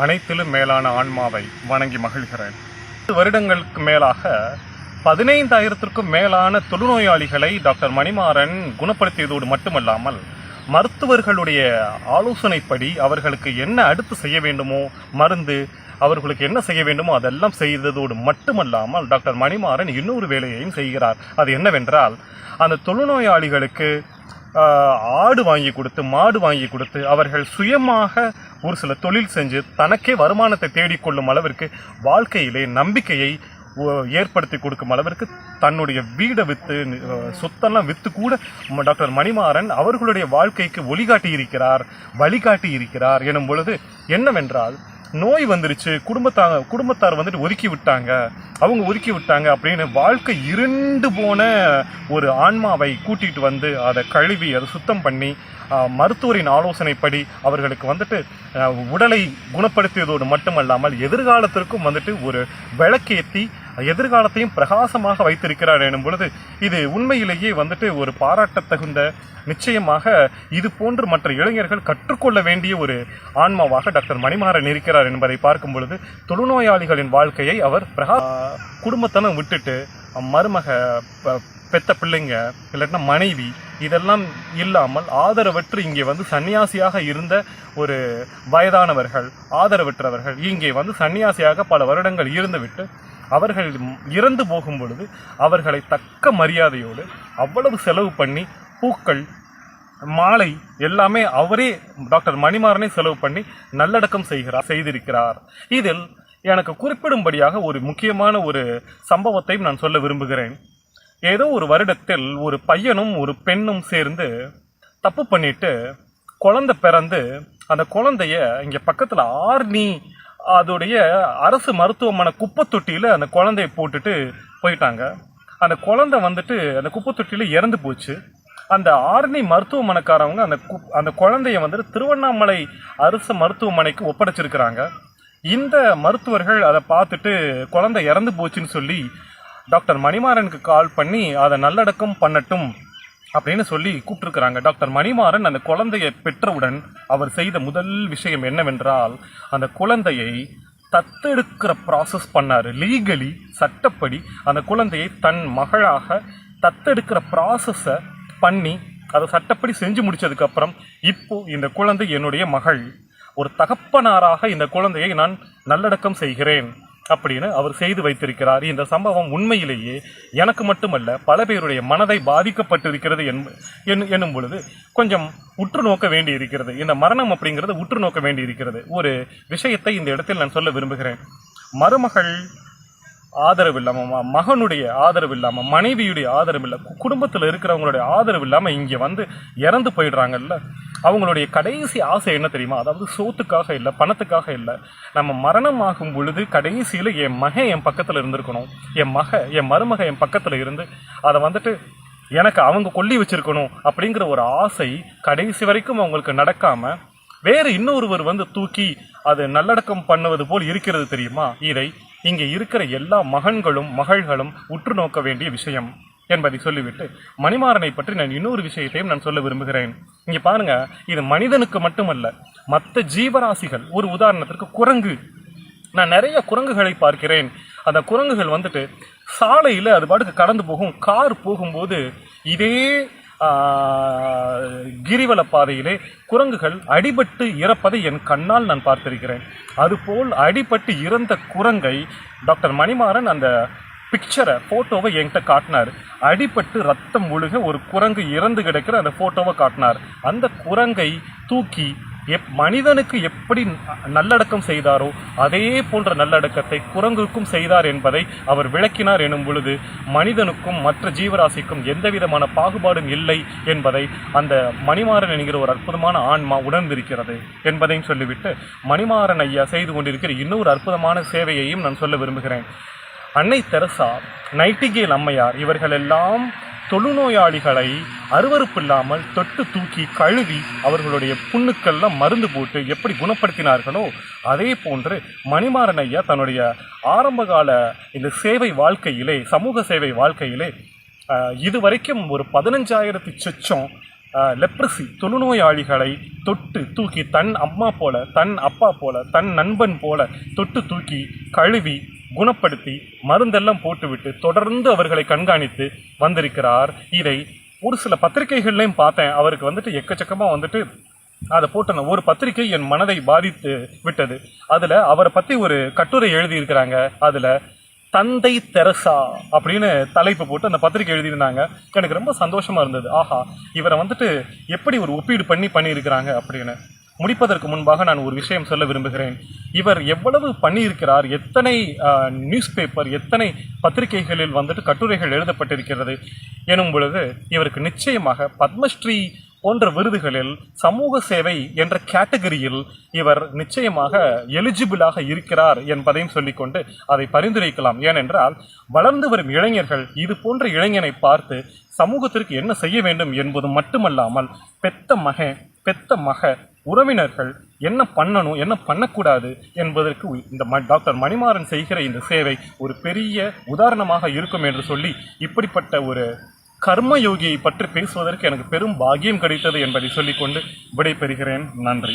அனைத்திலும் மேலான ஆன்மாவை வணங்கி மகிழ்கிறேன். பத்து வருடங்களுக்கு மேலாக பதினைந்தாயிரத்திற்கும் மேலான தொழுநோயாளிகளை டாக்டர் மணிமாறன் குணப்படுத்தியதோடு மட்டுமல்லாமல் மருத்துவர்களுடைய ஆலோசனைப்படி அவர்களுக்கு என்ன அடுத்து செய்ய வேண்டுமோ மருந்து அவர்களுக்கு என்ன செய்ய வேண்டுமோ அதெல்லாம் செய்ததோடு மட்டுமல்லாமல் டாக்டர் மணிமாறன் இன்னொரு வேலையையும் செய்கிறார். அது என்னவென்றால் அந்த தொழுநோயாளிகளுக்கு ஆடு வாங்கி கொடுத்து மாடு வாங்கி கொடுத்து அவர்கள் சுயமாக ஒரு சில தொழில் செஞ்சு தனக்கே வருமானத்தை தேடிக்கொள்ளும் அளவிற்கு வாழ்க்கையிலே நம்பிக்கையை ஏற்படுத்தி கொடுக்கும் அளவிற்கு தன்னுடைய வீடை விற்று சொத்தெல்லாம் விற்று கூட டாக்டர் மணிமாறன் அவர்களுடைய வாழ்க்கைக்கு ஒளிகாட்டி இருக்கிறார் வழிகாட்டி இருக்கிறார் எனும் பொழுது என்னவென்றால் நோய் வந்துருச்சு குடும்பத்தாங்க குடும்பத்தார் வந்துட்டு ஒதுக்கி விட்டாங்க. அவங்க ஒதுக்கி விட்டாங்க அப்படின்னு வாழ்க்கை இருண்டு போன ஒரு ஆன்மாவை கூட்டிகிட்டு வந்து அதை கழுவி அதை சுத்தம் பண்ணி மருத்துவரின் ஆலோசனைப்படி அவர்களுக்கு வந்துட்டு உடலை குணப்படுத்தியதோடு மட்டுமல்லாமல் எதிர்காலத்திற்கும் வந்துட்டு ஒரு விளக்கேத்தி எதிர்காலத்தையும் பிரகாசமாக வைத்திருக்கிறார் எனும் பொழுது இது உண்மையிலேயே வந்துட்டு ஒரு பாராட்டத்தகுந்த நிச்சயமாக இது போன்று மற்ற இளைஞர்கள் கற்றுக்கொள்ள வேண்டிய ஒரு ஆன்மாவாக டாக்டர் மணிமாறன் இருக்கிறார் என்பதை பார்க்கும் பொழுது தொழுநோயாளிகளின் வாழ்க்கையை அவர் பிரகா குடும்பத்தனம் விட்டுட்டு மருமக ப- பெத்த பிள்ளைங்க இல்லாட்டினா மனைவி இதெல்லாம் இல்லாமல் ஆதரவற்று இங்கே வந்து சன்னியாசியாக இருந்த ஒரு வயதானவர்கள் ஆதரவற்றவர்கள் இங்கே வந்து சன்னியாசியாக பல வருடங்கள் இருந்துவிட்டு அவர்கள் இறந்து போகும் பொழுது அவர்களை தக்க மரியாதையோடு அவ்வளவு செலவு பண்ணி பூக்கள் மாலை எல்லாமே அவரே டாக்டர் மணிமாறனே செலவு பண்ணி நல்லடக்கம் செய்கிறார் செய்திருக்கிறார். இதில் எனக்கு குறிப்பிடும்படியாக ஒரு முக்கியமான ஒரு சம்பவத்தையும் நான் சொல்ல விரும்புகிறேன். ஏதோ ஒரு வருடத்தில் ஒரு பையனும் ஒரு பெண்ணும் சேர்ந்து தப்பு பண்ணிட்டு குழந்தை பிறந்து அந்த குழந்தைய இங்கே பக்கத்தில் ஆர்னி அதோடைய அரசு மருத்துவமனை குப்பை தொட்டியில் அந்த குழந்தைய போட்டுட்டு போயிட்டாங்க. அந்த குழந்தை வந்துட்டு அந்த குப்பை தொட்டியில் இறந்து போச்சு. அந்த ஆரணி மருத்துவமனைக்காரவங்க அந்த கு- அந்த குழந்தைய வந்துட்டு திருவண்ணாமலை அரசு மருத்துவமனைக்கு ஒப்படைச்சிருக்கிறாங்க. இந்த மருத்துவர்கள் அதை பார்த்துட்டு குழந்தை இறந்து போச்சுன்னு சொல்லி டாக்டர் மணிமாறனுக்கு கால் பண்ணி அதை நல்லடக்கம் பண்ணட்டும் அப்படின்னு சொல்லி கூப்பிட்டுருக்கிறாங்க. டாக்டர் மணிமாறன் அந்த குழந்தையை பெற்றவுடன் அவர் செய்த முதல் விஷயம் என்னவென்றால் அந்த குழந்தையை தத்தெடுக்கிற ப்ராசஸ் பண்ணாரு. லீகலி சட்டப்படி அந்த குழந்தையை தன் மகளாக தத்தெடுக்கிற ப்ராசஸை பண்ணி அதை சட்டப்படி செஞ்சு முடித்ததுக்கப்புறம் இப்போது இப்போ இந்த குழந்தை என்னுடைய மகள். ஒரு தகப்பனாராக இந்த குழந்தையை நான் நல்லடக்கம் செய்கிறேன். அப்படின்னு அவர் செய்து வைத்திருக்கிறார். இந்த சம்பவம் உண்மையிலேயே எனக்கு மட்டுமல்ல பல பேருடைய மனதை பாதிக்கப்பட்டிருக்கிறது என்னும் பொழுது கொஞ்சம் உற்று நோக்க வேண்டி இருக்கிறது இந்த மரணம் அப்படிங்கிறது உற்று நோக்க வேண்டி இருக்கிறது ஒரு விஷயத்தை இந்த இடத்தில் நான் சொல்ல விரும்புகிறேன். மருமகள் ஆதரவு இல்லாமல் மகனுடைய ஆதரவு இல்லாமல் மனைவியுடைய ஆதரவு இல்ல குடும்பத்தில் இருக்கிறவங்களுடைய ஆதரவு இல்லாமல் இங்கே வந்து இறந்து போயிடுறாங்கல்ல. அவங்களுடைய கடைசி ஆசை என்ன தெரியுமா? அதாவது சோத்துக்காக இல்லை பணத்துக்காக இல்லை. நம்ம மரணம் ஆகும் பொழுது கடைசியில் என் மகன் என் பக்கத்தில் இருந்திருக்கணும். என் மக என் மருமக என் பக்கத்தில் இருந்து அதை வந்துட்டு எனக்கு அவங்க கொல்லி வச்சிருக்கணும் அப்படிங்கிற ஒரு ஆசை கடைசி வரைக்கும் அவங்களுக்கு நடக்காம வேறு இன்னொருவர் வந்து தூக்கி அது நல்லடக்கம் பண்ணுவது போல் இருக்கிறது தெரியுமா? இதை இங்கே இருக்கிற எல்லா மகன்களும் மகள்களும் உற்று நோக்க வேண்டிய விஷயம். என்பதை சொல்லிவிட்டு மணிமாறனை பற்றி நான் இன்னொரு விஷயத்தையும் நான் சொல்ல விரும்புகிறேன். இங்க பாருங்க இது மனிதனுக்கு மட்டுமல்ல மற்ற ஜீவராசிகள் ஒரு உதாரணத்திற்கு குரங்கு. நான் நிறைய குரங்குகளை பார்க்கிறேன். அந்த குரங்குகள் வந்துட்டு சாலையில் அது பாட்டுக்கு கடந்து போகும் கார் போகும்போது இதே கிரிவல பாதையிலே குரங்குகள் அடிபட்டு இறப்பதை என் கண்ணால் நான் பார்த்திருக்கிறேன். அதுபோல் அடிபட்டு இறந்த குரங்கை டாக்டர் மணிமாறன் அந்த பிக்சரை ஃபோட்டோவை என்கிட்ட காட்டினார். அடிபட்டு ரத்தம் ஒழுக ஒரு குரங்கு இறந்து கிடக்கிற அந்த ஃபோட்டோவை காட்டினார். அந்த குரங்கை தூக்கி எப் மனிதனுக்கு எப்படி நல்லடக்கம் செய்தாரோ அதே போன்ற நல்லடக்கத்தை குரங்குக்கும் செய்தார் என்பதை அவர் விளக்கினார் எனும் பொழுது மனிதனுக்கும் மற்ற ஜீவராசிக்கும் எந்தவிதமான பாகுபாடும் இல்லை என்பதை அந்த மணிமாறன் என்கிற ஒரு அற்புதமான ஆன்மா உணர்ந்திருக்கிறது என்பதையும் சொல்லிவிட்டு மணிமாறன் ஐயா செய்து கொண்டிருக்கிற இன்னொரு அற்புதமான சேவையையும் நான் சொல்ல விரும்புகிறேன். அன்னை தெரசா நைட்டிகேல் அம்மையார் இவர்களெல்லாம் தொழுநோயாளிகளை அருவருப்பில்லாமல் தொட்டு தூக்கி கழுவி அவர்களுடைய புண்ணுக்கெல்லாம் மருந்து போட்டு எப்படி குணப்படுத்தினார்களோ அதே போன்று மணிமாறன் ஐயா தன்னுடைய ஆரம்பகால இந்த சேவை வாழ்க்கையிலே சமூக சேவை வாழ்க்கையிலே இதுவரைக்கும் ஒரு பதினஞ்சாயிரத்தி சொச்சம் லெப்ரசி தொழுநோயாளிகளை தொட்டு தூக்கி தன் அம்மா போல தன் அப்பா போல தன் நண்பன் போல தொட்டு தூக்கி கழுவி குணப்படுத்தி மருந்தெல்லாம் போட்டுவிட்டு தொடர்ந்து அவர்களை கண்காணித்து வந்திருக்கிறார். இதை ஒரு சில பத்திரிகைகள்லையும் பார்த்தேன். அவருக்கு வந்துட்டு எக்கச்சக்கமாக வந்துட்டு அதை போட்டன. ஒரு பத்திரிகை என் மனதை பாதித்து விட்டது. அதில் அவரை பற்றி ஒரு கட்டுரை எழுதியிருக்கிறாங்க. அதில் தந்தை தெரசா அப்படின்னு தலைப்பு போட்டு அந்த பத்திரிகை எழுதியிருந்தாங்க. எனக்கு ரொம்ப சந்தோஷமாக இருந்தது. ஆஹா இவரை வந்துட்டு எப்படி ஒரு ஒப்பீடு பண்ணி பண்ணியிருக்கிறாங்க அப்படின்னு. முடிப்பதற்கு முன்பாக நான் ஒரு விஷயம் சொல்ல விரும்புகிறேன். இவர் எவ்வளவு பண்ணியிருக்கிறார் எத்தனை நியூஸ் பேப்பர் எத்தனை பத்திரிகைகளில் வந்துட்டு கட்டுரைகள் எழுதப்பட்டிருக்கிறது எனும் பொழுது இவருக்கு நிச்சயமாக பத்மஸ்ரீ போன்ற விருதுகளில் சமூக சேவை என்ற கேட்டகரியில் இவர் நிச்சயமாக எலிஜிபிளாக இருக்கிறார் என்பதையும் சொல்லிக்கொண்டு அதை பரிந்துரைக்கலாம். ஏனென்றால் வளர்ந்து வரும் இளைஞர்கள் இது போன்ற இளைஞனை பார்த்து சமூகத்திற்கு என்ன செய்ய வேண்டும் என்பது மட்டுமல்லாமல் பெத்த மக பெத்த மக உறவினர்கள் என்ன பண்ணணும் என்ன பண்ணக்கூடாது என்பதற்கு இந்த ம- டாக்டர் மணிமாறன் செய்கிற இந்த சேவை ஒரு பெரிய உதாரணமாக இருக்கும் என்று சொல்லி இப்படிப்பட்ட ஒரு கர்மயோகியை பற்றி பேசுவதற்கு எனக்கு பெரும் பாக்கியம் கிடைத்தது என்பதை சொல்லிக்கொண்டு விடைபெறுகிறேன். நன்றி.